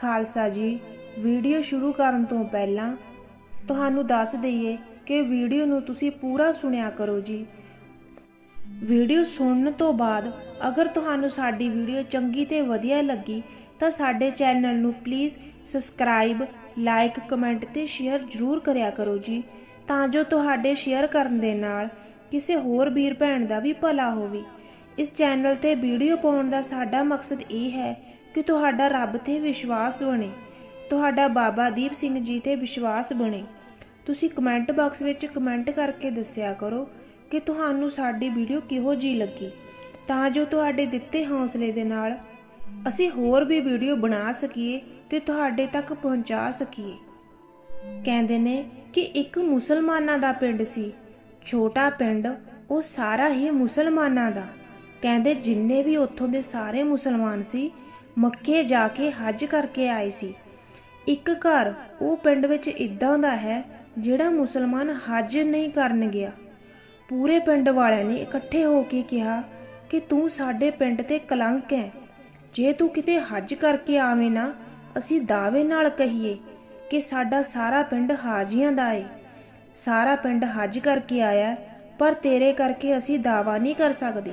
ਖਾਲਸਾ ਜੀ, ਵੀਡੀਓ ਸ਼ੁਰੂ ਕਰਨ ਤੋਂ ਪਹਿਲਾਂ ਤੁਹਾਨੂੰ ਦੱਸ ਦਈਏ ਕਿ ਵੀਡੀਓ ਨੂੰ ਤੁਸੀਂ ਪੂਰਾ ਸੁਣਿਆ ਕਰੋ ਜੀ। ਵੀਡੀਓ ਸੁਣਨ ਤੋਂ ਬਾਅਦ ਅਗਰ ਤੁਹਾਨੂੰ ਸਾਡੀ ਵੀਡੀਓ ਚੰਗੀ ਤੇ ਵਧੀਆ ਲੱਗੀ, ਤਾਂ ਸਾਡੇ ਚੈਨਲ ਨੂੰ ਪਲੀਜ਼ ਸਬਸਕ੍ਰਾਈਬ ਲਾਈਕ ਕਮੈਂਟ ਤੇ ਸ਼ੇਅਰ ਜ਼ਰੂਰ ਕਰਿਆ ਕਰੋ ਜੀ। ਤਾਂ ਜੋ ਤੁਹਾਡੇ ਸ਼ੇਅਰ ਕਰਨ ਦੇ ਨਾਲ ਕਿਸੇ ਹੋਰ ਵੀਰ ਭੈਣ ਦਾ ਵੀ ਭਲਾ ਹੋਵੇ। ਇਸ ਚੈਨਲ ਤੇ ਵੀਡੀਓ ਪਾਉਣ ਦਾ ਸਾਡਾ ਮਕਸਦ ਇਹ ਹੈ ਕਿ ਤੁਹਾਡਾ ਰੱਬ ਤੇ ਵਿਸ਼ਵਾਸ ਬਣੇ, ਤੁਹਾਡਾ ਬਾਬਾ ਦੀਪ ਸਿੰਘ ਜੀ ਤੇ ਵਿਸ਼ਵਾਸ ਬਣੇ। ਤੁਸੀਂ ਕਮੈਂਟ ਬਾਕਸ ਵਿੱਚ ਕਮੈਂਟ ਕਰਕੇ ਦੱਸਿਆ ਕਰੋ ਕਿ ਤੁਹਾਨੂੰ ਸਾਡੀ ਵੀਡੀਓ ਕਿਹੋ ਜੀ ਲੱਗੀ, ਤਾਂ ਜੋ ਤੁਹਾਡੇ ਦਿੱਤੇ ਹੌਸਲੇ ਦੇ ਨਾਲ ਅਸੀਂ ਹੋਰ ਵੀ ਵੀਡੀਓ ਬਣਾ ਸਕੀਏ ਤੇ ਤੁਹਾਡੇ ਤੱਕ ਪਹੁੰਚਾ ਸਕੀਏ। ਕਹਿੰਦੇ ਨੇ ਕਿ ਇੱਕ ਮੁਸਲਮਾਨਾਂ ਦਾ ਪਿੰਡ ਸੀ, ਛੋਟਾ ਪਿੰਡ ਉਹ ਸਾਰਾ ਹੀ ਮੁਸਲਮਾਨਾਂ ਦਾ। ਕਹਿੰਦੇ ਜਿੰਨੇ ਵੀ ਉੱਥੋਂ ਦੇ ਸਾਰੇ ਮੁਸਲਮਾਨ ਸੀ ਮੱਕੇ ਜਾ ਕੇ ਹੱਜ ਕਰਕੇ ਆਏ ਸੀ। ਇੱਕ ਘਰ ਉਹ ਪਿੰਡ ਵਿੱਚ ਇਦਾਂ ਦਾ ਹੈ ਜਿਹੜਾ ਮੁਸਲਮਾਨ ਹੱਜ ਨਹੀਂ ਕਰਨ ਗਿਆ। ਪੂਰੇ ਪਿੰਡ ਵਾਲਿਆਂ ਨੇ ਇਕੱਠੇ ਹੋ ਕੇ ਕਿਹਾ ਕਿ ਤੂੰ ਸਾਡੇ ਪਿੰਡ ਤੇ ਕਲੰਕ ਹੈ। ਜੇ ਤੂੰ ਕਿਤੇ ਹੱਜ ਕਰਕੇ ਆਵੇਂ ਨਾ, ਅਸੀਂ ਦਾਅਵੇ ਨਾਲ ਕਹੀਏ ਕਿ ਸਾਡਾ ਸਾਰਾ ਪਿੰਡ ਹਾਜੀਆਂ ਦਾ ਏ। ਸਾਰਾ ਪਿੰਡ ਹੱਜ ਕਰਕੇ ਆਇਆ, ਪਰ ਤੇਰੇ ਕਰਕੇ ਅਸੀਂ ਦਾਵਾ ਨਹੀਂ ਕਰ ਸਕਦੇ।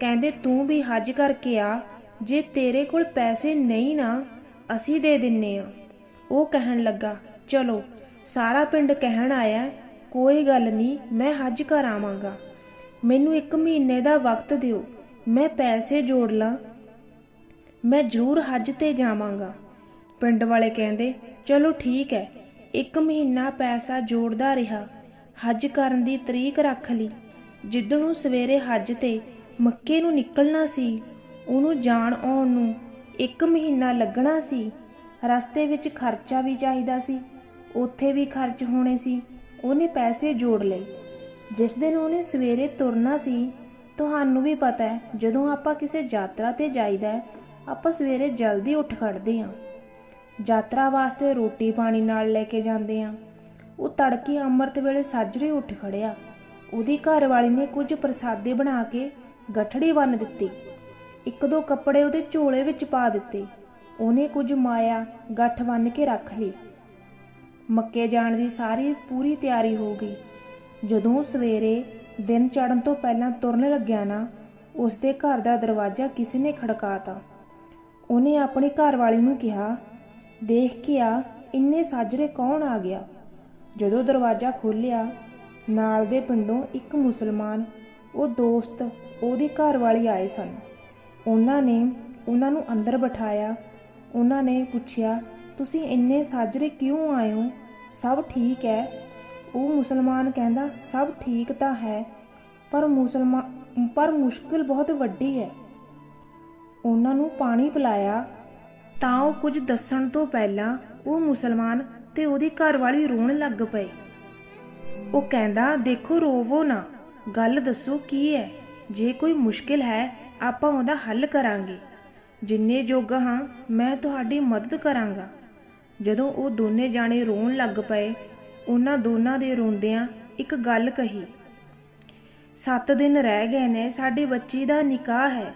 ਕਹਿੰਦੇ, ਤੂੰ ਵੀ ਹੱਜ ਕਰਕੇ ਆ ਜੇ ਤੇਰੇ ਕੋਲ ਪੈਸੇ ਨਹੀਂ ਨਾ, ਅਸੀਂ ਦੇ ਦਿੰਨੇ ਆ। ਉਹ ਕਹਿਣ ਲੱਗਾ, ਚਲੋ, ਸਾਰਾ ਪਿੰਡ ਕਹਿਣ ਆਇਆ ਕੋਈ ਗੱਲ ਨਹੀਂ, ਮੈਂ ਹੱਜ ਕਰ ਆਵਾਂਗਾ। ਮੈਨੂੰ ਇੱਕ ਮਹੀਨੇ ਦਾ ਵਕਤ ਦਿਓ, ਮੈਂ ਪੈਸੇ ਜੋੜ ਲਾਂ, ਮੈਂ ਜ਼ਰੂਰ ਹੱਜ ਤੇ ਜਾਵਾਂਗਾ। ਪਿੰਡ ਵਾਲੇ ਕਹਿੰਦੇ, ਚਲੋ ਠੀਕ ਹੈ, ਇੱਕ ਮਹੀਨਾ ਪੈਸਾ ਜੋੜਦਾ ਰਿਹਾ, ਹੱਜ ਕਰਨ ਦੀ ਤਰੀਕ ਰੱਖ ਲਈ। ਜਿੱਦਣ ਨੂੰ ਸਵੇਰੇ ਹੱਜ ਤੇ ਮੱਕੇ ਨੂੰ ਨਿਕਲਣਾ ਸੀ ਉਹਨੂੰ ਜਾਣ ਆਉਣ ਨੂੰ ਇੱਕ ਮਹੀਨਾ ਲੱਗਣਾ ਸੀ। ਰਸਤੇ ਵਿੱਚ ਖਰਚਾ ਵੀ ਚਾਹੀਦਾ ਸੀ। ਉੱਥੇ ਵੀ ਖਰਚ ਹੋਣੇ ਸੀ। ਉਹਨੇ ਪੈਸੇ ਜੋੜ ਲਏ। ਜਿਸ ਦਿਨ ਉਹਨੇ ਸਵੇਰੇ ਤੁਰਨਾ ਸੀ, ਤੁਹਾਨੂੰ ਵੀ ਪਤਾ ਹੈ, ਜਦੋਂ ਆਪਾਂ ਕਿਸੇ ਯਾਤਰਾ ਤੇ ਜਾਈਦਾ ਆਪਾਂ ਸਵੇਰੇ ਜਲਦੀ ਉੱਠ ਖੜਦੇ ਹਾਂ। ਯਾਤਰਾ ਵਾਸਤੇ ਰੋਟੀ ਪਾਣੀ ਨਾਲ ਲੈ ਕੇ ਜਾਂਦੇ ਆ ਉਹ ਤੜਕੇ ਅੰਮ੍ਰਿਤ ਵੇਲੇ ਸਾਜਰੇ ਉੱਠ ਖੜਿਆ ਉਹਦੀ ਘਰ ਵਾਲੀ ਨੇ ਕੁਝ ਪ੍ਰਸਾਦੇ ਬਣਾ ਕੇ, ਗਠੜੀ ਬੰਨ ਦਿੱਤੀ। ਇੱਕ ਦੋ ਕੱਪੜੇ ਉਹਦੇ ਝੋਲੇ ਵਿੱਚ ਪਾ ਦਿੱਤੇ। ਉਹਨੇ ਕੁਝ ਮਾਇਆ, ਗੱਠ ਬੰਨ ਕੇ ਰੱਖ ਲਈ ਮੱਕੇ ਜਾਣ ਦੀ ਸਾਰੀ ਪੂਰੀ ਤਿਆਰੀ ਹੋ ਗਈ। ਜਦੋਂ ਸਵੇਰੇ ਦਿਨ ਚੜਨ ਤੋਂ ਪਹਿਲਾਂ ਤੁਰਨ ਲੱਗਿਆ ਨਾ, ਉਸ ਦੇ ਘਰ ਦਾ ਦਰਵਾਜ਼ਾ ਕਿਸੇ ਨੇ ਖੜਕਾਤਾ। ਉਹਨੇ ਆਪਣੀ ਘਰ ਵਾਲੀ ਨੂੰ ਕਿਹਾ, ਦੇਖ ਕੇ ਆ, ਇੰਨੇ ਸਾਜਰੇ ਕੌਣ ਆ ਗਿਆ? ਜਦੋਂ ਦਰਵਾਜ਼ਾ ਖੋਲ੍ਹਿਆ, ਨਾਲ ਦੇ ਪਿੰਡੋਂ ਇੱਕ ਮੁਸਲਮਾਨ, ਉਹ ਦੋਸਤ ਉਹਦੀ ਘਰ ਵਾਲੀ ਆਏ ਸਨ। ਉਹਨਾਂ ਨੇ ਉਹਨਾਂ ਨੂੰ ਅੰਦਰ ਬਿਠਾਇਆ। ਉਹਨਾਂ ਨੇ ਪੁੱਛਿਆ, ਤੁਸੀਂ ਇੰਨੇ ਸਾਜਰੇ ਕਿਉਂ ਆਏ ਹੋ? ਸਭ ਠੀਕ ਹੈ? ਉਹ ਮੁਸਲਮਾਨ ਕਹਿੰਦਾ, ਸਭ ਠੀਕ ਤਾਂ ਹੈ, ਪਰ ਮੁਸਲਮਾਨ ਪਰ ਮੁਸ਼ਕਿਲ ਬਹੁਤ ਵੱਡੀ ਹੈ। ਉਹਨਾਂ ਨੂੰ ਪਾਣੀ ਪਿਲਾਇਆ। ਤਾਂ ਉਹ ਕੁਝ ਦੱਸਣ ਤੋਂ ਪਹਿਲਾਂ ਉਹ ਮੁਸਲਮਾਨ ਤੇ ਉਹਦੀ ਘਰਵਾਲੀ ਰੋਣ ਲੱਗ ਪਏ। ਉਹ ਕਹਿੰਦਾ, ਦੇਖੋ ਰੋਵੋ ਨਾ। ਗੱਲ ਦੱਸੋ ਕੀ ਹੈ? ਜੇ ਕੋਈ ਮੁਸ਼ਕਿਲ ਹੈ ਆਪਾਂ ਉਹਦਾ ਹੱਲ ਕਰਾਂਗੇ। ਜਿੰਨੇ ਜੋਗਾ ਹਾਂ, ਮੈਂ ਤੁਹਾਡੀ ਮਦਦ ਕਰਾਂਗਾ। ਜਦੋਂ ਉਹ ਦੋਨੇ ਜਾਣੇ ਰੋਣ ਲੱਗ ਪਏ, ਉਹਨਾਂ ਦੋਨਾਂ ਦੇ ਰੋਂਦਿਆਂ ਇੱਕ ਗੱਲ ਕਹੀ। 7 ਦਿਨ ਰਹਿ ਗਏ ਨੇ, ਸਾਡੀ ਬੱਚੀ ਦਾ ਨਿਕਾਹ ਹੈ।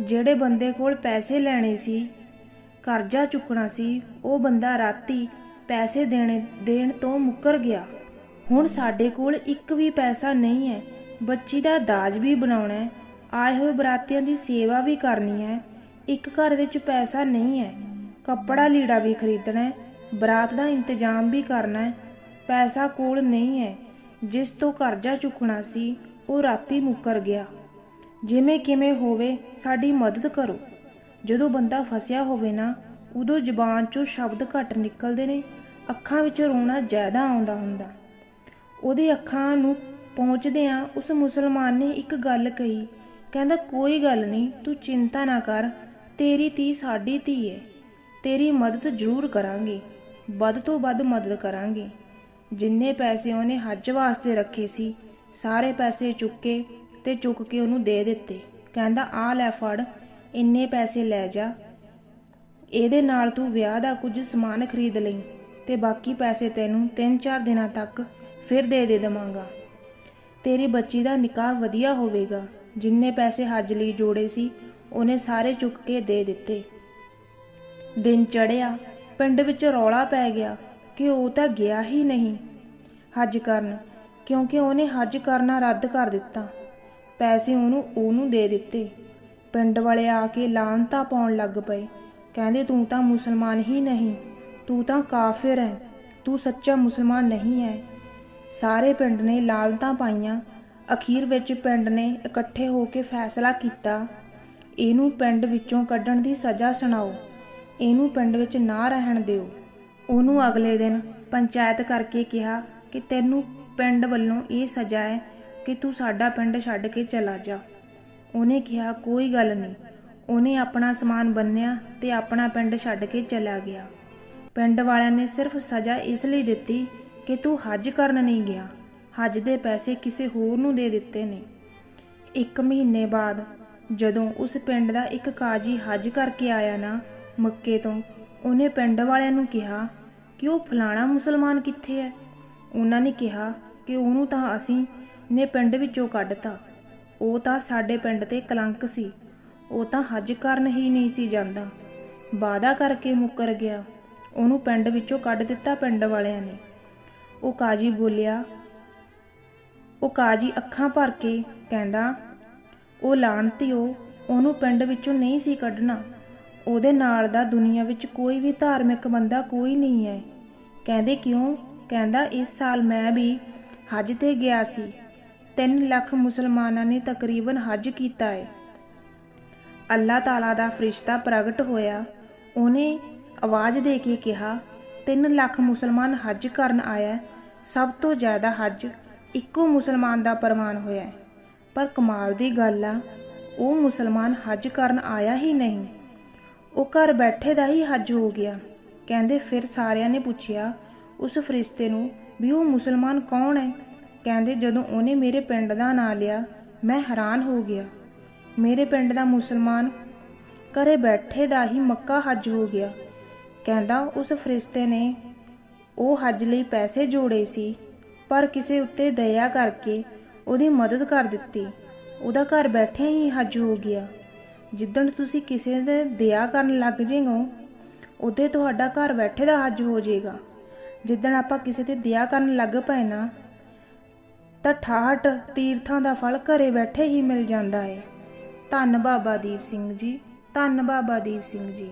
ਜਿਹੜੇ ਬੰਦੇ ਕੋਲ ਪੈਸੇ ਲੈਣੇ ਸੀ, ਕਰਜ਼ਾ ਚੁੱਕਣਾ ਸੀ, ਉਹ ਬੰਦਾ ਰਾਤੀ ਪੈਸੇ ਦੇਣੇ, ਦੇਣ ਤੋਂ ਮੁੱਕਰ ਗਿਆ। ਹੁਣ ਸਾਡੇ ਕੋਲ ਇੱਕ ਵੀ ਪੈਸਾ ਨਹੀਂ ਹੈ, ਬੱਚੀ ਦਾ ਦਾਜ ਵੀ ਬਣਾਉਣਾ ਹੈ ਆਏ ਹੋਏ ਬਰਾਤੀਆਂ ਦੀ ਸੇਵਾ ਵੀ ਕਰਨੀ ਹੈ। ਇੱਕ ਘਰ ਵਿੱਚ ਪੈਸਾ ਨਹੀਂ ਹੈ। ਕੱਪੜਾ ਲੀੜਾ ਵੀ ਖਰੀਦਣਾ ਹੈ। ਬਰਾਤ ਦਾ ਇੰਤਜ਼ਾਮ ਵੀ ਕਰਨਾ ਹੈ। ਪੈਸਾ ਕੋਲ ਨਹੀਂ ਹੈ। ਜਿਸ ਤੋਂ ਕਰਜ਼ਾ ਚੁੱਕਣਾ ਸੀ, ਉਹ ਰਾਤੀ ਮੁੱਕਰ ਗਿਆ। ਜਿਵੇਂ ਕਿਵੇਂ ਹੋਵੇ, ਸਾਡੀ ਮਦਦ ਕਰੋ। ਜਦੋਂ ਬੰਦਾ ਫਸਿਆ ਹੋਵੇ ਨਾ, ਉਦੋਂ ਜ਼ੁਬਾਨ 'ਚੋਂ ਸ਼ਬਦ ਘੱਟ ਨਿਕਲਦੇ ਨੇ। ਅੱਖਾਂ ਵਿੱਚ ਰੋਣਾ ਜ਼ਿਆਦਾ ਆਉਂਦਾ ਹੁੰਦਾ। ਉਹਦੇ ਅੱਖਾਂ ਨੂੰ ਪਹੁੰਚਦਿਆਂ ਉਸ ਮੁਸਲਮਾਨ ਨੇ ਇੱਕ ਗੱਲ ਕਹੀ ਕਹਿੰਦਾ, ਕੋਈ ਗੱਲ ਨਹੀਂ, ਤੂੰ ਚਿੰਤਾ ਨਾ ਕਰ, ਤੇਰੀ ਧੀ ਸਾਡੀ ਧੀ ਹੈ ਤੇਰੀ ਮਦਦ ਜ਼ਰੂਰ ਕਰਾਂਗੇ, ਵੱਧ ਤੋਂ ਵੱਧ ਮਦਦ ਕਰਾਂਗੇ। ਜਿੰਨੇ ਪੈਸੇ ਉਹਨੇ ਹੱਜ ਵਾਸਤੇ ਰੱਖੇ ਸੀ, ਸਾਰੇ ਪੈਸੇ ਚੁੱਕੇ ਤੇ ਚੁੱਕ ਕੇ ਉਹਨੂੰ ਦੇ ਦਿੱਤੇ। ਕਹਿੰਦਾ ਆ ਲੈ ਫੜ, ਇੰਨੇ ਪੈਸੇ ਲੈ ਜਾ। ਇਹਦੇ ਨਾਲ ਤੂੰ ਵਿਆਹ ਦਾ ਕੁਝ ਸਮਾਨ ਖਰੀਦ ਲਈ ਤੇ ਬਾਕੀ ਪੈਸੇ ਤੈਨੂੰ 3-4 ਦਿਨਾਂ ਤੱਕ ਫਿਰ ਦੇ ਦੇ ਦਵਾਂਗਾ। ਤੇਰੀ ਬੱਚੀ ਦਾ ਨਿਕਾਹ ਵਧੀਆ ਹੋਵੇਗਾ। ਜਿੰਨੇ ਪੈਸੇ ਹੱਜ ਲਈ ਜੋੜੇ ਸੀ, ਉਹਨੇ ਸਾਰੇ ਚੁੱਕ ਕੇ ਦੇ ਦਿੱਤੇ। ਦਿਨ ਚੜਿਆ ਪਿੰਡ ਵਿੱਚ ਰੌਲਾ ਪੈ ਗਿਆ ਕਿ ਉਹ ਤਾਂ ਗਿਆ ਹੀ ਨਹੀਂ। ਹੱਜ ਕਰਨ, ਕਿਉਂਕਿ ਉਹਨੇ ਹੱਜ ਕਰਨਾ ਰੱਦ ਕਰ ਦਿੱਤਾ। ਪੈਸੇ ਉਹਨੂੰ ਉਹਨੂੰ ਦੇ ਦਿੱਤੇ। ਪਿੰਡ ਵਾਲੇ ਆ ਕੇ ਲਾਂਤਾ ਪਾਉਣ ਲੱਗ ਪਏ। ਕਹਿੰਦੇ, ਤੂੰ ਤਾਂ ਮੁਸਲਮਾਨ ਹੀ ਨਹੀਂ, ਤੂੰ ਤਾਂ ਕਾਫਿਰ ਹੈ, ਤੂੰ ਸੱਚਾ ਮੁਸਲਮਾਨ ਨਹੀਂ ਹੈ। ਸਾਰੇ ਪਿੰਡ ਨੇ ਲਾਲਤਾਂ ਪਾਈਆਂ ਅਖੀਰ ਵਿੱਚ ਪਿੰਡ ਨੇ ਇਕੱਠੇ ਹੋ ਕੇ ਫੈਸਲਾ ਕੀਤਾ। ਇਹਨੂੰ ਪਿੰਡ ਵਿੱਚੋਂ ਕੱਢਣ ਦੀ ਸਜ਼ਾ ਸੁਣਾਓ। ਇਹਨੂੰ ਪਿੰਡ ਵਿੱਚ ਨਾ ਰਹਿਣ ਦਿਓ। ਉਹਨੂੰ ਅਗਲੇ ਦਿਨ ਪੰਚਾਇਤ ਕਰਕੇ ਕਿਹਾ ਕਿ ਤੈਨੂੰ ਪਿੰਡ ਵੱਲੋਂ ਇਹ ਸਜ਼ਾ ਹੈ ਕਿ ਤੂੰ ਸਾਡਾ ਪਿੰਡ ਛੱਡ ਕੇ ਚਲਾ ਜਾ। ਉਹਨੇ ਕਿਹਾ, ਕੋਈ ਗੱਲ ਨਹੀਂ। ਉਹਨੇ ਆਪਣਾ ਸਮਾਨ ਬੰਨਿਆ ਤੇ ਆਪਣਾ ਪਿੰਡ ਛੱਡ ਕੇ ਚਲਾ ਗਿਆ। ਪਿੰਡ ਵਾਲਿਆਂ ਨੇ ਸਿਰਫ ਸਜ਼ਾ ਇਸ ਲਈ ਦਿੱਤੀ ਕਿ ਤੂੰ ਹੱਜ ਕਰਨ ਨਹੀਂ ਗਿਆ। ਹੱਜ ਦੇ ਪੈਸੇ ਕਿਸੇ ਹੋਰ ਨੂੰ ਦੇ ਦਿੱਤੇ ਨੇ। ਇੱਕ ਮਹੀਨੇ ਬਾਅਦ ਜਦੋਂ ਉਸ ਪਿੰਡ ਦਾ ਇੱਕ ਕਾਜੀ ਹੱਜ ਕਰਕੇ ਆਇਆ ਨਾ ਮੱਕੇ ਤੋਂ, ਉਹਨੇ ਪਿੰਡ ਵਾਲਿਆਂ ਨੂੰ ਕਿਹਾ ਕਿ ਉਹ ਫਲਾਣਾ ਮੁਸਲਮਾਨ ਕਿੱਥੇ ਹੈ? ਉਹਨਾਂ ਨੇ ਕਿਹਾ ਕਿ ਉਹਨੂੰ ਤਾਂ ਅਸੀਂ ਨੇ ਪਿੰਡ ਵਿੱਚੋਂ ਕੱਢਤਾ। ਉਹ ਤਾਂ ਸਾਡੇ ਪਿੰਡ ਤੇ ਕਲੰਕ ਸੀ। ਉਹ ਤਾਂ ਹੱਜ ਕਰਨ ਹੀ ਨਹੀਂ ਸੀ ਜਾਂਦਾ। ਵਾਦਾ ਕਰਕੇ ਮੁੱਕਰ ਗਿਆ। ਉਹਨੂੰ ਪਿੰਡ ਵਿੱਚੋਂ ਕੱਢ ਦਿੱਤਾ ਪਿੰਡ ਵਾਲਿਆਂ ਨੇ। ਉਹ ਕਾਜੀ ਬੋਲਿਆ ਉਹ ਕਾਜੀ ਅੱਖਾਂ ਭਰ ਕੇ ਕਹਿੰਦਾ, ਉਹ ਲਾਣਤੀਓ ਉਹਨੂੰ ਪਿੰਡ ਵਿੱਚੋਂ ਨਹੀਂ ਸੀ ਕੱਢਣਾ। ਉਹਦੇ ਨਾਲ ਦਾ ਦੁਨੀਆ ਵਿੱਚ ਕੋਈ ਵੀ ਧਾਰਮਿਕ ਬੰਦਾ ਕੋਈ ਨਹੀਂ ਹੈ। ਕਹਿੰਦੇ ਕਿਉਂ? ਕਹਿੰਦਾ, ਇਸ ਸਾਲ ਮੈਂ ਵੀ ਹੱਜ ਤੇ ਗਿਆ ਸੀ। 3 ਲੱਖ ਮੁਸਲਮਾਨਾਂ ਨੇ ਤਕਰੀਬਨ ਹੱਜ ਕੀਤਾ ਹੈ ਅੱਲਾਹ ਤਾਲਾ ਦਾ ਫਰਿਸ਼ਤਾ ਪ੍ਰਗਟ ਹੋਇਆ। ਉਹਨੇ ਆਵਾਜ਼ ਦੇ ਕੇ ਕਿਹਾ 3 ਲੱਖ ਮੁਸਲਮਾਨ ਹੱਜ ਕਰਨ ਆਇਆ, ਸਭ ਤੋਂ ਜ਼ਿਆਦਾ ਹੱਜ ਇੱਕੋ ਮੁਸਲਮਾਨ ਦਾ ਪ੍ਰਮਾਣ ਹੋਇਆ ਪਰ ਕਮਾਲ ਦੀ ਗੱਲ ਆ, ਉਹ ਮੁਸਲਮਾਨ ਹੱਜ ਕਰਨ ਆਇਆ ਹੀ ਨਹੀਂ। ਉਹ ਘਰ ਬੈਠੇ ਦਾ ਹੀ ਹੱਜ ਹੋ ਗਿਆ। ਕਹਿੰਦੇ ਫਿਰ ਸਾਰਿਆਂ ਨੇ ਪੁੱਛਿਆ, ਉਸ ਫਰਿਸ਼ਤੇ ਨੂੰ ਵੀ ਉਹ ਮੁਸਲਮਾਨ ਕੌਣ ਹੈ? ਕਹਿੰਦੇ ਜਦੋਂ ਉਹਨੇ ਮੇਰੇ ਪਿੰਡ ਦਾ ਨਾਂ ਲਿਆ, ਮੈਂ ਹੈਰਾਨ ਹੋ ਗਿਆ। ਮੇਰੇ ਪਿੰਡ ਦਾ ਮੁਸਲਮਾਨ ਘਰੇ ਬੈਠੇ ਦਾ ਹੀ ਮੱਕਾ ਹੱਜ ਹੋ ਗਿਆ। ਕਹਿੰਦਾ ਉਸ ਫਰਿਸ਼ਤੇ ਨੇ ਉਹ ਹੱਜ ਲਈ ਪੈਸੇ ਜੋੜੇ ਸੀ। ਪਰ ਕਿਸੇ ਉੱਤੇ ਦਇਆ ਕਰਕੇ ਉਹਦੀ ਮਦਦ ਕਰ ਦਿੱਤੀ। ਉਹਦਾ ਘਰ ਬੈਠੇ ਹੀ ਹੱਜ ਹੋ ਗਿਆ। ਜਿੱਦਣ ਤੁਸੀਂ ਕਿਸੇ ਦੇ ਦਇਆ ਕਰਨ ਲੱਗ ਜੇਗੋ ਉਦੋਂ ਤੁਹਾਡਾ ਘਰ ਬੈਠੇ ਦਾ ਹੱਜ ਹੋ ਜਾਏਗਾ। ਜਿੱਦਣ ਆਪਾਂ ਕਿਸੇ ਤੇ ਦਇਆ ਕਰਨ ਲੱਗ ਪਏ ਨਾ, ਤਾਂ 68 ਤੀਰਥਾਂ ਦਾ ਫਲ ਘਰੇ ਬੈਠੇ ਹੀ ਮਿਲ ਜਾਂਦਾ ਹੈ ਧੰਨ ਬਾਬਾ ਦੀਪ ਸਿੰਘ ਜੀ, ਧੰਨ ਬਾਬਾ ਦੀਪ ਸਿੰਘ ਜੀ।